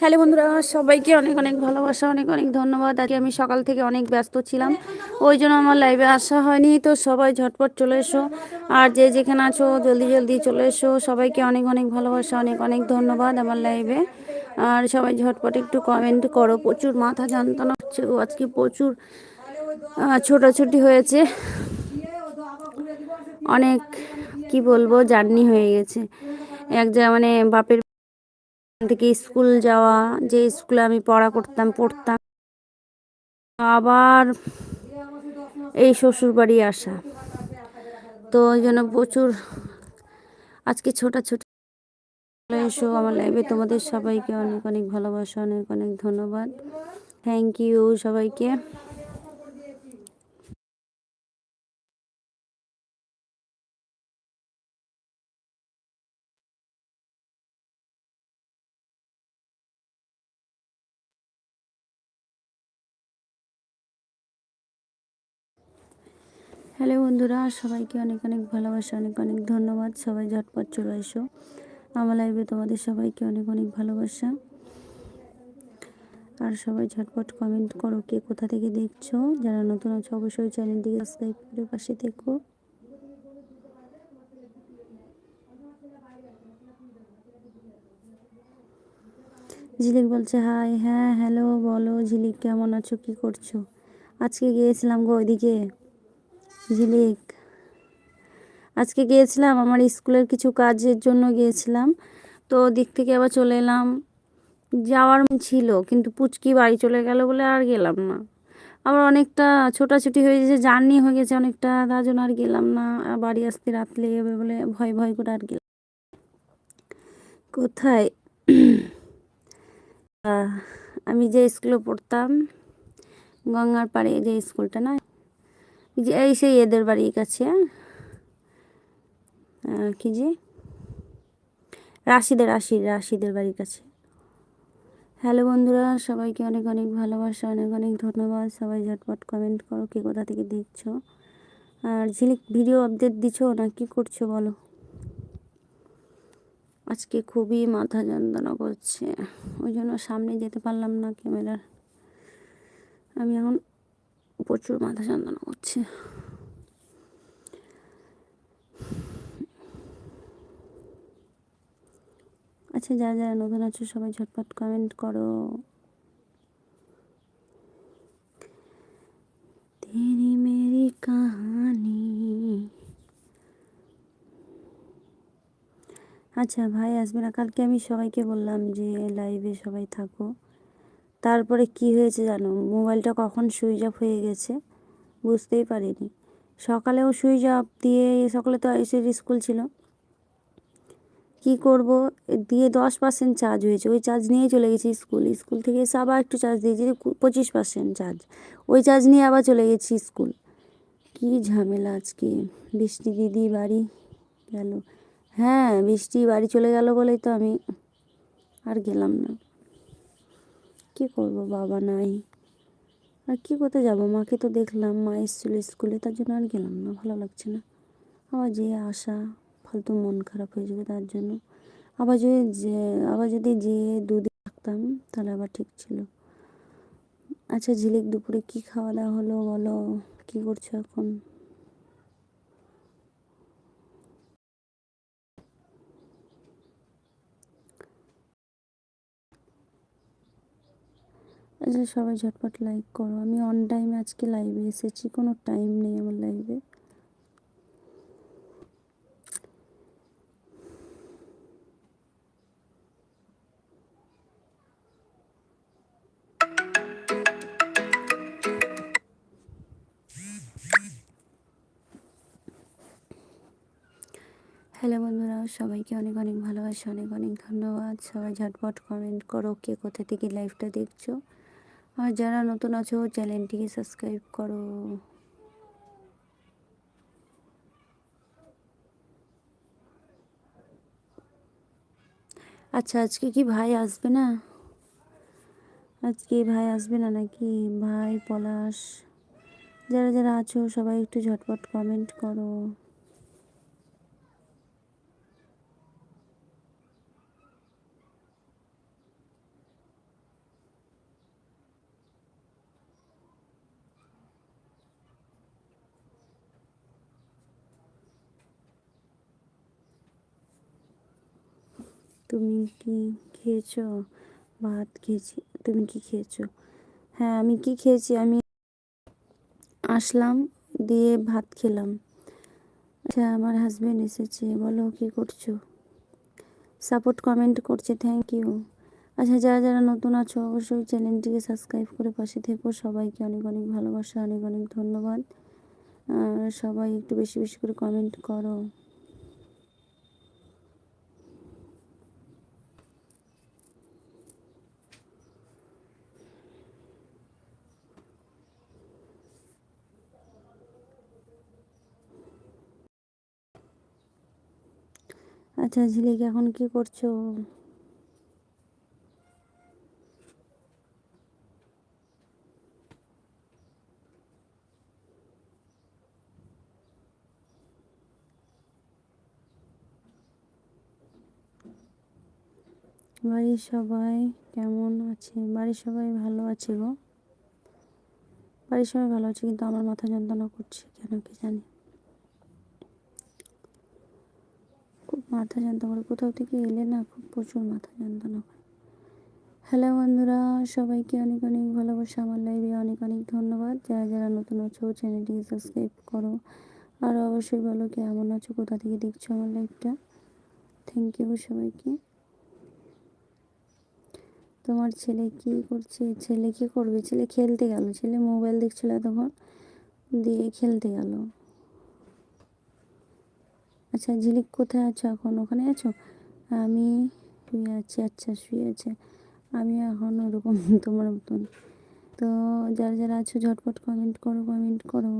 Hello বন্ধুরা সবাইকে অনেক অনেক ভালোবাসা অনেক অনেক ধন্যবাদ। আজকে আমি সকাল থেকে অনেক ব্যস্ত ছিলাম ওই জন্য আমার লাইভে আসা হয়নি। তো সবাই ঝটপট চলে এসো আর যে যেখানে আছো জলদি জলদি চলে এসো। সবাইকে অনেক অনেক ভালোবাসা অনেক অনেক ধন্যবাদ আমার লাইভে আর সবাই ঝটপট একটু কমেন্ট করো প্রচুর মাথা যন্ত্রণা হচ্ছে আজকে প্রচুর ছোটাছুটি হয়েছে। অনেক কি বলব, জার্নি হয়ে গেছে। এক জায়গা মানে বাপের থেকে স্কুল যাওয়া, যে স্কুলে আমি পড়া করতাম, পড়তাম। আবার এই শ্বশুর বাড়ি আসা। তো ওই জন্য প্রচুর আজকে ছোটাছুটি। চলে এসো আমার লাইভে তোমাদের সবাইকে অনেক অনেক ভালোবাসা, অনেক অনেক ধন্যবাদ। থ্যাংক ইউ সবাইকে। হ্যালো বন্ধুরা, সবাইকে অনেক অনেক ভালোবাসা, অনেক অনেক ধন্যবাদ। সবাই ঝটপট চলে এসো। আমার লাইভে তোমাদের সবাইকে অনেক অনেক ভালোবাসা। আর সবাই ঝটপট কমেন্ট করো কে কোথা থেকে দেখছ। যারা নতুন আছো, অবশ্যই চ্যানেলটিকে সাবস্ক্রাইব করে পাশে থেকো। ঝিলিক বলছে হাই হ্যাঁ হ্যালো, বলো, ঝিলিক কেমন আছো? কি করছ? আজকে গিয়েছিলাম গো ওইদিকে। ঝিলিক। আজকে গিয়েছিলাম আমার স্কুলের কিছু কাজের জন্য গিয়েছিলাম। তো দিক থেকে আবার চলে এলাম। যাওয়ার ছিল, কিন্তু পুচকি বাড়ি চলে গেল বলে আর গেলাম না। আবার অনেকটা ছোটাছুটি হয়ে গেছে, জার্নি হয়ে গেছে অনেকটা, তার জন্য আর গেলাম না। বাড়ি আসতে রাত লেগে যাবে বলে ভয় ভয় করে আর গেলাম। কোথায়? আমি যে স্কুলে পড়তাম, গঙ্গার পাড়ে যে স্কুলটা না যে এই সেই এদের বাড়ির কাছে আহ, কি যে? রাশিদের রাশি রাশিদের বাড়ির কাছে। হ্যালো বন্ধুরা সবাইকে অনেক অনেক ভালোবাসা অনেক অনেক ধন্যবাদ। সবাই ঝটপট কমেন্ট করো কে কোথা থেকে দেখছ? আর ঝিলিক ভিডিও আপডেট দিছো না কি করছ বলো? আজকে খুবই মাথা যন্ত্রণা করছে। ওই জন্য সামনে যেতে পারলাম না ক্যামেরার আমি এখন প্রচুর মাথা যন্ত্রণা করছে। আচ্ছা যারা যারা নতুন আছো, সবাই ঝটপট কমেন্ট করো। মেরি কাহানি। আচ্ছা ভাই আসবে না কালকে আমি সবাইকে বললাম যে লাইভে সবাই থাকো। তারপরে কি হয়েছে জানো? মোবাইলটা কখন সুইচ অফ হয়ে গেছে বুঝতেই পারিনি। সকালেও সুইচ অফ দিয়ে সকালে তো আইসির স্কুল ছিল। কি করব? দিয়ে দশ পার্সেন্ট চার্জ হয়েছে। ওই চার্জ নিয়ে চলে গেছি স্কুল। স্কুল থেকে এসে আবার একটু চার্জ দিয়েছি পঁচিশ পার্সেন্ট চার্জ ওই চার্জ নিয়ে আবার চলে গেছি স্কুল। কি ঝামেলা আজকে? বৃষ্টি দিদি বাড়ি গেল। হ্যাঁ বৃষ্টি বাড়ি চলে গেল বলেই তো আমি আর গেলাম না। কি করব বাবা নাই? আর কি করতে যাব? মাকে তো দেখলাম, মা এসেছিল স্কুলে, তার জন্য আর গেলাম না, ভালো লাগছে না। আবার যে আসা ফালতু মন খারাপ হয়ে যাবে তার জন্য। আবার যদি যে, আবার যদি যে দুদিন থাকতাম, তাহলে আবার ঠিক ছিল। আচ্ছা ঝিলিক, দুপুরে কি খাওয়া দাওয়া হলো বলো? কি করছ এখন? আচ্ছা সবাই ঝটপট লাইক করো। আমি অন টাইমে আজকে লাইভে এসেছি, কোনো টাইম নেই আমার লাইভে হ্যালো বন্ধুরা, সবাইকে অনেক অনেক ভালোবাসা, অনেক অনেক ধন্যবাদ। সবাই ঝটপট কমেন্ট করো, কে কোথা থেকে লাইভটা দেখছ। আর যারা নতুন আছো, চ্যানেলটিকে সাবস্ক্রাইব করো। আচ্ছা আজকে কি ভাই আসবে না? আজকে ভাই আসবে না নাকি? ভাই, পলাশ, যারা যারা আছো, সবাই একটু ঝটপট কমেন্ট করো। তুমি কি খেয়েছো? ভাত খেয়েছি। তুমি কি খেয়েছো? হ্যাঁ আমি কি খেয়েছি? আমি আসলাম, দিয়ে ভাত খেলাম। আচ্ছা আমার হাজব্যান্ড এসেছে। বলো, কি করছ? সাপোর্ট কমেন্ট করছে। থ্যাংক ইউ আচ্ছা যারা যারা নতুন আছো, অবশ্যই চ্যানেলটিকে সাবস্ক্রাইব করে পাশে থেকো। সবাইকে অনেক অনেক ভালোবাসা, অনেক অনেক ধন্যবাদ। আর সবাই একটু বেশি বেশি করে কমেন্ট করো। আচ্ছা ঝিলিক, এখন কি করছ? বাড়ির সবাই কেমন আছে? বাড়ির সবাই ভালো আছে গো? বাড়ির সবাই ভালো আছে, কিন্তু আমার মাথা যন্ত্রণা করছে, কেন কি জানি খুব মাথা যন্ত্রণা করে। কোথাও থেকে এলে না খুব প্রচুর মাথা যন্ত্রণা করে। হ্যালো বন্ধুরা, সবাইকে অনেক অনেক ভালোবাসা। আমার লাইভে অনেক অনেক ধন্যবাদ। যারা যারা নতুন আছো চ্যানেলটিকে সাবস্ক্রাইব করো। আর অবশ্যই বলো কেমন আছো, কোথা থেকে দেখছ আমার লাইভটা থ্যাংক ইউ সবাইকে। তোমার ছেলে কি করছে? ছেলে কি করবে? ছেলে খেলতে গেল। ছেলে মোবাইল দেখছিল তখন দিয়ে খেলতে গেল। আচ্ছা ঝিলিক কোথায় আছো এখন? ওখানে আছো? আমি শুয়ে আছি আচ্ছা শুয়ে আছে। আমি এখন ওরকম তোমার মতন। তো যারা যারা আছো, ঝটপট কমেন্ট করো কমেন্ট করো।